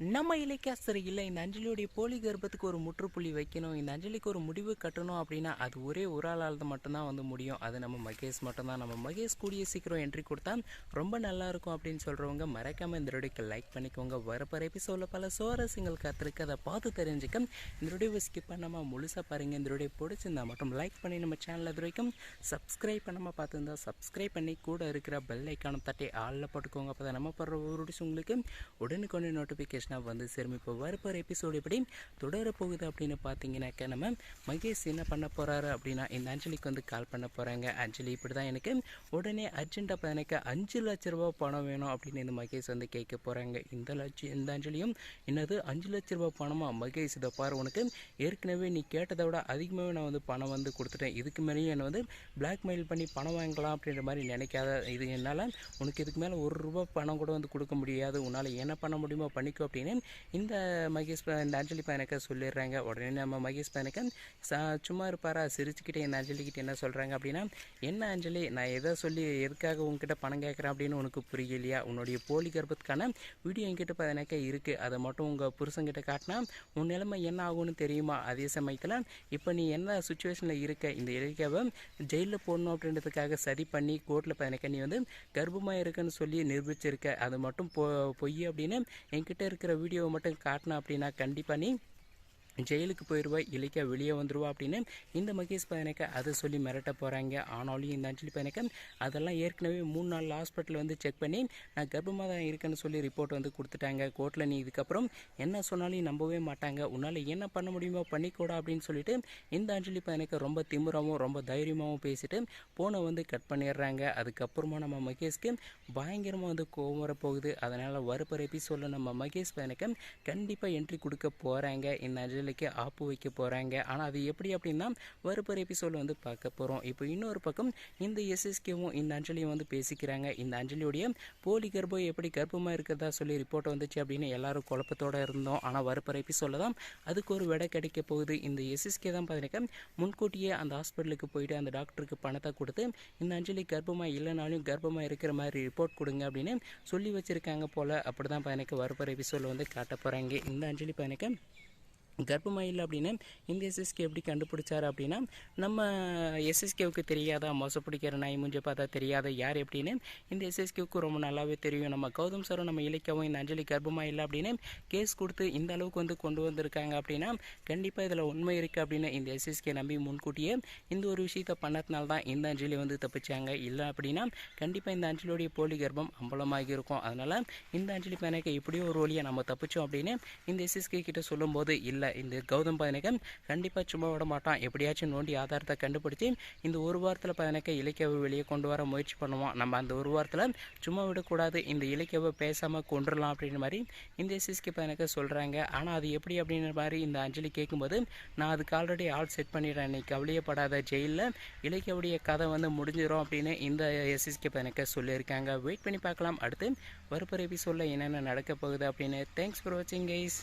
நம்ம இலக்கியாஸ்தர் இல்லை. இந்த அஞ்சலியுடைய போலி கர்ப்பத்துக்கு ஒரு முற்றுப்புள்ளி வைக்கணும். இந்த அஞ்சலிக்கு ஒரு முடிவு கட்டணும் அப்படின்னா அது ஒரே ஒரு ஆளால் மட்டும்தான் வந்து முடியும். அது நம்ம மகேஷ் மட்டும்தான். நம்ம மகேஷ் கூடிய சீக்கிரம் என்ட்ரி கொடுத்தா ரொம்ப நல்லா இருக்கும் அப்படின்னு சொல்கிறவங்க மறக்காமல் இந்த வீடியோக்கு லைக் பண்ணிக்கோங்க. வரப்போகிற எபிசோடில் பல சுவாரஸ்யங்கள் காத்திருக்கு. அதை பார்த்து தெரிஞ்சுக்க இந்த வீடியோவை ஸ்கிப் பண்ணாமல் முழுசாக பாருங்கள் இந்த வீடியோ பிடிச்சிருந்தா மட்டும் லைக் பண்ணி நம்ம சேனல் இது வரைக்கும் சப்ஸ்கிரைப் பண்ணாமல் பார்த்துருந்தா சப்ஸ்கிரைப் பண்ணி கூட இருக்கிற பெல் ஐக்கானம் தட்டி ஆளில் போட்டுக்கோங்க. அப்போ தான் நம்ம போடுற ஒரு உங்களுக்கு உடனுக்குடனே நோட்டிஃபிகேஷனாக வந்து சேரும் இப்போ வரப்போகிற எபிசோடு எப்படி தொடரப்போகுது அப்படின்னு பார்த்தீங்கன்னாக்கா நம்ம மகேஷ் என்ன பண்ண போகிறாரு அப்படின்னா இந்த அஞ்சலிக்கு வந்து கால் பண்ண போகிறாங்க அஞ்சலி இப்படி தான் எனக்கு உடனே அர்ஜென்ட்டாக எனக்கு அஞ்சு லட்ச ரூபா பணம் வேணும் அப்படின்னு இந்த மகேஷ் வந்து கேட்க போகிறாங்க இந்த லட்சம் இந்த அஞ்சலியும் என்னது அஞ்சு லட்ச ரூபா பணமா? மகேஷ் இதை பாரு உனக்கு ஏற்கனவே நீ கேட்டதை விட அதிகமாகவே நான் வந்து பணம் வந்து கொடுத்துட்டேன். இதுக்கு மேலேயும் என்னை வந்து பிளாக்மெயில் பண்ணி பணம் வாங்கலாம் அப்படின்ற மாதிரி நினைக்காத இது என்னால் உனக்கு இதுக்கு மேலே ஒரு ரூபா பணம் கூட வந்து கொடுக்க முடியாது. உன்னால் என்ன பண்ண முடியுமோ பண்ணிக்கோ அப்படின்னு அப்படின்னு இந்த மகேஷ் இந்த அஞ்சலி பையனுக்கு சொல்லிடுறாங்க. உடனே நம்ம மகேஷ் பையனுக்கு சும்மா இருப்பாரா? சிரிச்சுக்கிட்டே இந்த அஞ்சலிக்கிட்ட என்ன சொல்கிறாங்க அப்படின்னா என்ன அஞ்சலி? நான் எதை சொல்லி எதுக்காக உங்ககிட்ட பணம் கேட்குறேன்? அப்படின்னு உனக்கு புரியலையா? உன்னுடைய போலி கர்ப்பத்துக்கான வீடியோ என்கிட்ட பதினக்க இருக்குது அதை மட்டும் உங்கள் புருஷங்கிட்ட காட்டினா உன் நிலைமை என்ன ஆகும்னு தெரியுமா? அதே சமயத்தில் இப்போ நீ என்ன சுச்சுவேஷனில் இருக்க? இந்த இலக்கியாவை ஜெயிலில் போடணும் அப்படின்றதுக்காக சரி பண்ணி கோர்ட்டில் பதினக்க நீ வந்து கர்ப்பமாக இருக்குன்னு சொல்லி நிரூபிச்சிருக்க. அது மட்டும் பொ பொய் அப்படின்னு என்கிட்ட இருக்கிற வீடியோவை மட்டும் காட்டினா அப்படின்னா கண்டிப்பாக நீ ஜெயிலுக்கு போயிடுவா இலக்கியா வெளியே வந்துடுவா அப்படின்னு இந்த மகேஷ் பையனுக்கு அதை சொல்லி மிரட்ட போகிறாங்க ஆனாலும் இந்த அஞ்சலி பையனுக்கு அதெல்லாம் ஏற்கனவே மூணு நாள் ஹாஸ்பிட்டல் வந்து செக் பண்ணி நான் கர்ப்பமாக தான் இருக்கேன்னு சொல்லி ரிப்போர்ட் வந்து கொடுத்துட்டாங்க. கோர்ட்டில் நீ இதுக்கப்புறம் என்ன சொன்னாலும் நம்பவே மாட்டாங்க. உன்னால் என்ன பண்ண முடியுமோ பண்ணிக்கூடா அப்படின்னு சொல்லிட்டு இந்த அஞ்சலி பையனுக்கு ரொம்ப திமிராகவும் ரொம்ப தைரியமாகவும் பேசிட்டு போனை வந்து கட் பண்ணிடுறாங்க. அதுக்கப்புறமா நம்ம மகேஷ்க்கு பயங்கரமாக வந்து கோவம் வரப்போகுது. அதனால் வரப்போகிற சொல்ல நம்ம மகேஷ் பையனுக்கு கண்டிப்பாக என்ட்ரி கொடுக்க போகிறாங்க இந்த அஞ்சலி அஞ்சலிக்கு ஆப்பு வைக்க போகிறாங்க ஆனால் அது எப்படி அப்படின்னா வரப்போகிற எபிசோடில் வந்து பார்க்க போகிறோம் இப்போ இன்னொரு பக்கம் இந்த எஸ்எஸ்கேவும் இந்த அஞ்சலியும் வந்து பேசிக்கிறாங்க. இந்த அஞ்சலியுடைய போலி கர்ப்பம் எப்படி கர்ப்பமாக இருக்கிறதா சொல்லி ரிப்போர்ட் வந்துச்சு அப்படின்னு எல்லாரும் குழப்பத்தோடு இருந்தோம். ஆனால் வரப்போகிற எபிசோடில் தான் அதுக்கு ஒரு விடை கிடைக்க போகுது. இந்த எஸ்எஸ்கே தான் பார்த்தீங்கன்னா முன்கூட்டியே அந்த ஹாஸ்பிட்டலுக்கு போயிட்டு அந்த டாக்டருக்கு பணத்தை கொடுத்து இந்த அஞ்சலி கர்ப்பமாக இல்லைனாலும் கர்ப்பமாக இருக்கிற மாதிரி ரிப்போர்ட் கொடுங்க அப்படின்னு சொல்லி வச்சுருக்காங்க போல். அப்படி தான் எனக்கு வரப்போகிற எபிசோடில் வந்து காட்ட போகிறாங்க இந்த அஞ்சலி பயணிக்க கர்ப்பமாக இல்லை அப்படின்னு இந்த எஸ்எஸ்கே எப்படி கண்டுபிடிச்சாரு அப்படின்னா நம்ம எஸ்எஸ்கேவுக்கு தெரியாதா? மோசம் பிடிக்கிற நாய் மூஞ்ச பார்த்தா தெரியாத? யார் எப்படின்னு இந்த எஸ்எஸ்கேவுக்கு ரொம்ப நல்லாவே தெரியும். நம்ம கௌதம் சாரும் நம்ம இலக்கியாவும் இந்த அஞ்சலி கர்ப்பமாக இல்லை அப்படின்னு கேஸ் கொடுத்து இந்த அளவுக்கு வந்து கொண்டு வந்திருக்காங்க அப்படின்னா கண்டிப்பாக இதில் உண்மை இருக்குது அப்படின்னு இந்த எஸ்எஸ்கே நம்பி முன்கூட்டியே இந்த ஒரு விஷயத்த பண்ணதுனால தான் இந்த அஞ்சலி வந்து தப்பிச்சாங்க. இல்லை அப்படின்னா கண்டிப்பாக இந்த அஞ்சலியோடைய போலி கர்ப்பம் அம்பலமாகி இருக்கும். அதனால் இந்த அஞ்சலி பையனுக்கு எப்படியோ ஒரு வழியை நம்ம தப்பிச்சோம் அப்படின்னு இந்த எஸ்எஸ்கே கிட்ட சொல்லும்போது இல்லை இந்த கௌதம் பையனுக்கு கண்டிப்பாக சும்மா விட மாட்டான். எப்படியாச்சும் நோண்டி ஆதாரத்தை கண்டுபிடிச்சி இந்த ஒரு வாரத்தில் பையனுக்கு இலக்கியாவை வெளியே கொண்டு வர முயற்சி பண்ணுவோம் நம்ம அந்த ஒரு வாரத்தில் சும்மா விடக்கூடாது. இந்த இலக்கியாவை பேசாமல் கொண்டுடலாம் அப்படின்ற மாதிரி இந்த சிஸ்கி பையனுக்கு சொல்கிறாங்க ஆனால் அது எப்படி அப்படின்ற மாதிரி இந்த அஞ்சலி கேட்கும்போது நான் அதுக்கு ஆல்ரெடி ஆள் செட் பண்ணிடுறேன். நீ கவலையப்படாத. ஜெயிலில் இலக்கியாவுடைய கதை வந்து முடிஞ்சிடும் அப்படின்னு இந்த எஸ்எஸ்கே பையனுக்கு சொல்லியிருக்காங்க. வெயிட் பண்ணி பார்க்கலாம். அடுத்து வரப்போகிற எபிசோடில் என்னென்ன நடக்க போகுது அப்படின்னு. தேங்க்ஸ் ஃபார் வாட்சிங் கைஸ்